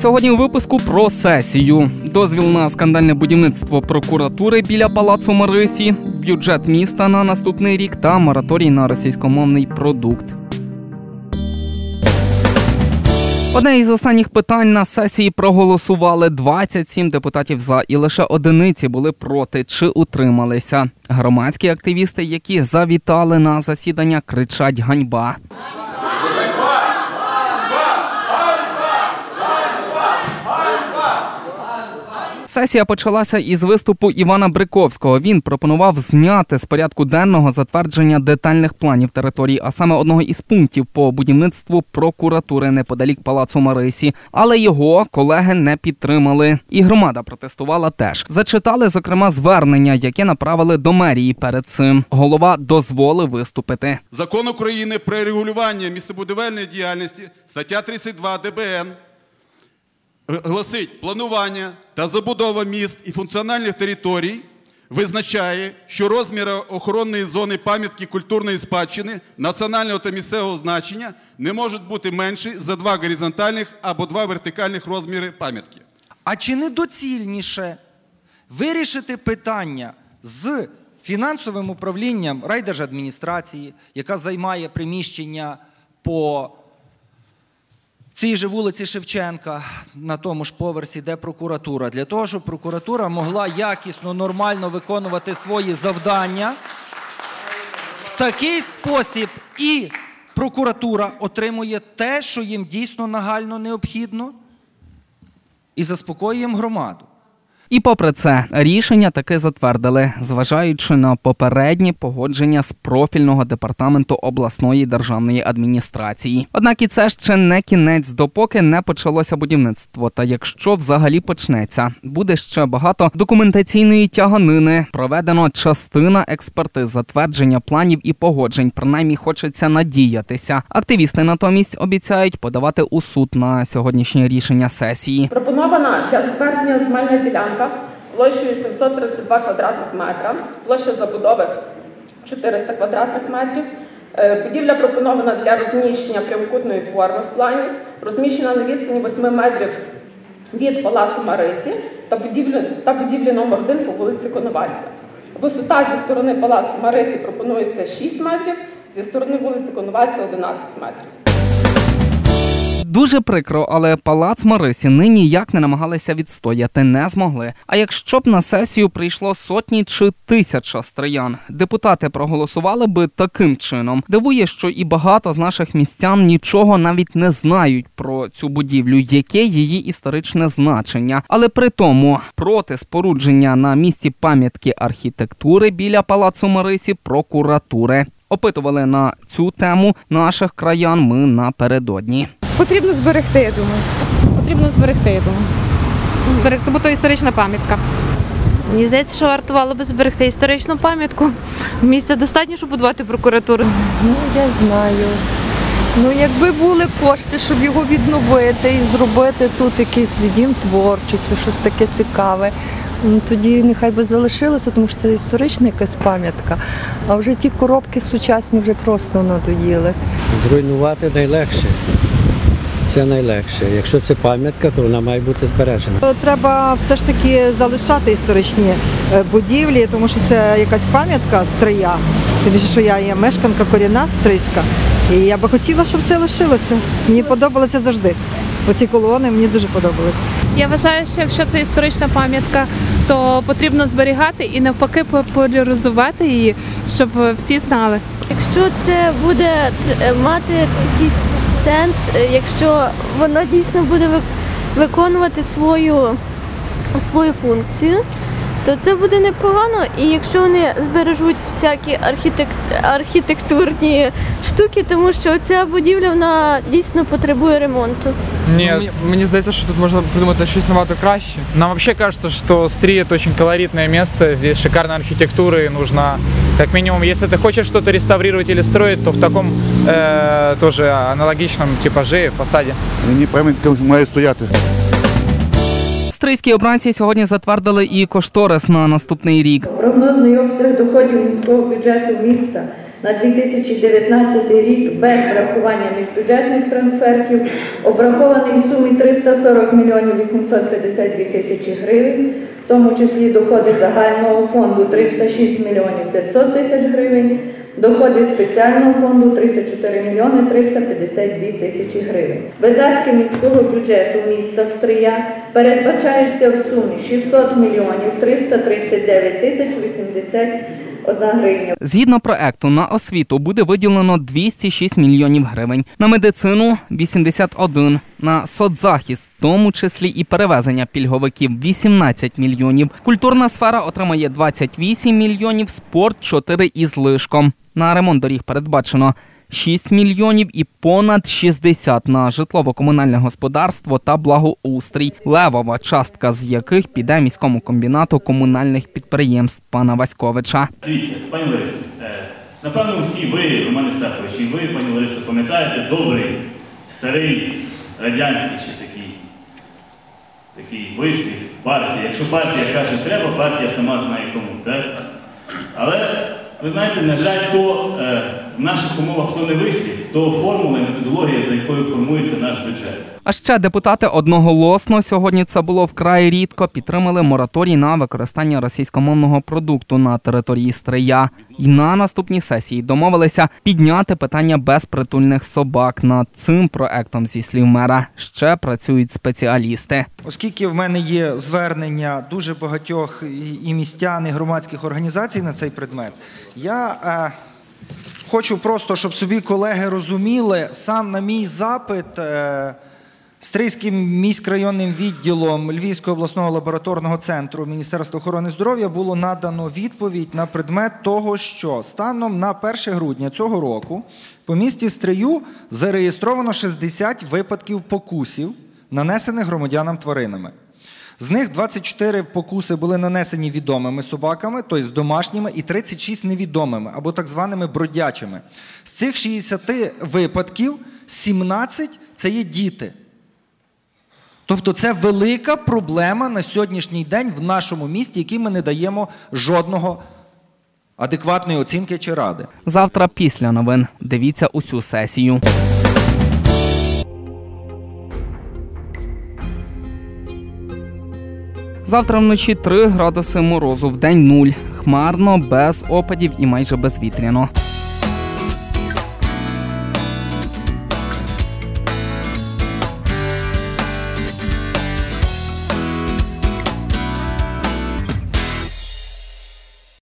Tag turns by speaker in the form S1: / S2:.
S1: Сьогодні у випуску про сесію. Дозвіл на скандальне будівництво прокуратури біля палацу Марисі, бюджет міста на наступний рік та мораторій на російськомовний продукт. Одне із останніх питань на сесії проголосували 27 депутатів за, і лише одиниці були проти чи утрималися. Громадські активісти, які завітали на засідання, кричать ганьба. Сесія почалася із виступу Івана Бриковського. Він пропонував зняти з порядку денного затвердження детальних планів території, а саме одного із пунктів по будівництву прокуратури неподалік палацу Марисі. Але його колеги не підтримали. І громада протестувала теж. Зачитали зокрема звернення, яке направили до мерії перед цим. Голова дозволив виступити.
S2: Закон України про регулювання містобудівельної діяльності, стаття 32 ДБН гласить, планування та забудова міст і функціональних територій визначає, що розміри охоронної зони пам'ятки культурної спадщини національного та місцевого значення не можуть бути менші за два горизонтальних або два вертикальних розміри пам'ятки.
S3: А чи не доцільніше вирішити питання з фінансовим управлінням райдержадміністрації, яка займає приміщення по цій же вулиці Шевченка, на тому ж поверсі, де прокуратура, для того, щоб прокуратура могла якісно, нормально виконувати свої завдання. В такий спосіб і прокуратура отримує те, що їм дійсно нагально необхідно, і заспокоює їм громаду.
S1: І попри це, рішення таки затвердили, зважаючи на попередні погодження з профільного департаменту обласної державної адміністрації. Однак і це ще не кінець, допоки не почалося будівництво. Та якщо взагалі почнеться, буде ще багато документаційної тяганини. Проведено частина експертиз, затвердження планів і погоджень. Принаймні хочеться надіятися. Активісти натомість обіцяють подавати у суд на сьогоднішнє рішення сесії.
S4: Пропонована для затвердження земельна ділянка площею 732 квадратних метра, площа забудови 400 квадратних метрів. Е, Будівля пропонована для розміщення прямокутної форми в плані, розміщена на відстані 8 метрів від палацу Марисі та будівлі, та будівлі номер 1 по вулиці Коновальця. Висота зі сторони палацу Марисі пропонується 6 метрів, зі сторони вулиці Коновальця 11 метрів.
S1: Дуже прикро, але палац Марисі нині як не намагалися відстояти, не змогли. А якщо б на сесію прийшло сотні чи тисяча стриян, депутати проголосували би таким чином. Дивує, що і багато з наших містян нічого навіть не знають про цю будівлю, яке її історичне значення. Але при тому проти спорудження на місці пам'ятки архітектури біля палацу Марисі прокуратури. Опитували на цю тему наших краян ми напередодні.
S5: Потрібно зберегти, я думаю. Потрібно зберегти, я думаю. Зберегти, бо то історична пам'ятка.
S6: Мені здається, що вартувало би зберегти історичну пам'ятку. Місця достатньо, щоб будувати прокуратуру.
S7: Ну, я знаю. Ну, якби були кошти, щоб його відновити і зробити тут якийсь дім творчості, щось таке цікаве. ну, Тоді нехай би залишилося, тому що це історична якась пам'ятка. А вже ті коробки сучасні вже просто надоїли.
S8: Зруйнувати найлегше. Це найлегше. Якщо це пам'ятка, то вона має бути збережена.
S9: Треба все ж таки залишати історичні е, будівлі, тому що це якась пам'ятка стрия. Тим більше, що я є мешканка корінна стрийська. І я би хотіла, щоб це лишилося. Мені подобалося завжди. Оці колони мені дуже подобалися.
S5: Я вважаю, що якщо це історична пам'ятка, то потрібно зберігати і навпаки популяризувати її, щоб всі знали.
S6: Якщо це буде мати якийсь сенс, е, якщо воно дійсно буде вик- виконувати свою, свою функцію, то це буде непогано. І якщо вони збережуть всякі архітек- архітектурні штуки, тому що ця будівля вона дійсно потребує ремонту.
S10: Ні, мені здається, що тут можна придумати щось набагато краще. Нам вообще кажется, что Стри это очень колоритное место, здесь шикарная архитектура и нужно, как минимум, если ты хочешь что-то реставрировать или строить, то в таком э, тоже аналогичном типаже, и фасаде.
S2: Мені пам'ятка має стояти.
S1: Стрийські обранці сьогодні затвердили і кошторис на наступний рік.
S4: Прогнозний обсяг доходів міського бюджету міста
S11: на 2019 рік без врахування міжбюджетних трансфертів обрахований в сумі 340 мільйонів 852 тисячі гривень, в тому числі доходи загального фонду 306 мільйонів 500 тисяч гривень, доходи спеціального фонду 34 мільйони 352 тисячі гривень. Видатки міського бюджету міста Стрия передбачаються в сумі 600 мільйонів 339 тисяч 81 гривня.
S1: Згідно проекту, на освіту буде виділено 206 мільйонів гривень, на медицину 81, на соцзахист, в тому числі і перевезення пільговиків 18 мільйонів. Культурна сфера отримає 28 мільйонів, спорт 4 із лишком. На ремонт доріг передбачено 6 мільйонів і понад 60 на житлово-комунальне господарство та благоустрій, левова частка з яких піде міському комбінату комунальних підприємств пана Васьковича.
S12: Дивіться, пані Ларисо, е, напевно, всі ви, Роман Стахович, і ви, пані Ларисо, пам'ятаєте добрий, старий, радянський ще такий, такий вислів партія. Якщо партія каже треба, партія сама знає кому. Так? Але ви знаєте, на жаль, то е, в наших умовах хто не висів, то формула і методологія, за якою формується наш бюджет.
S1: А ще депутати одноголосно сьогодні це було вкрай рідко. Підтримали мораторій на використання російськомовного продукту на території Стрия. І на наступній сесії домовилися підняти питання безпритульних собак. Над цим проектом, зі слів мера, ще працюють спеціалісти.
S3: Оскільки в мене є звернення дуже багатьох і- містян, і громадських організацій на цей предмет, я е, хочу просто, щоб собі колеги розуміли, сам на мій запит. Стрийським міськрайонним відділом Львівського обласного лабораторного центру Міністерства охорони здоров'я було надано відповідь на предмет того, що станом на 1 грудня цього року по місті Стрию зареєстровано 60 випадків покусів, нанесених громадянам тваринами. З них 24 покуси були нанесені відомими собаками, тобто домашніми, і 36 невідомими або так званими бродячими. З цих 60 випадків 17 це є діти. Тобто це велика проблема на сьогоднішній день в нашому місті, якій ми не даємо жодного адекватної оцінки чи ради.
S1: Завтра після новин дивіться усю сесію. Завтра вночі 3 градуси морозу, вдень 0. Хмарно, без опадів і майже безвітряно.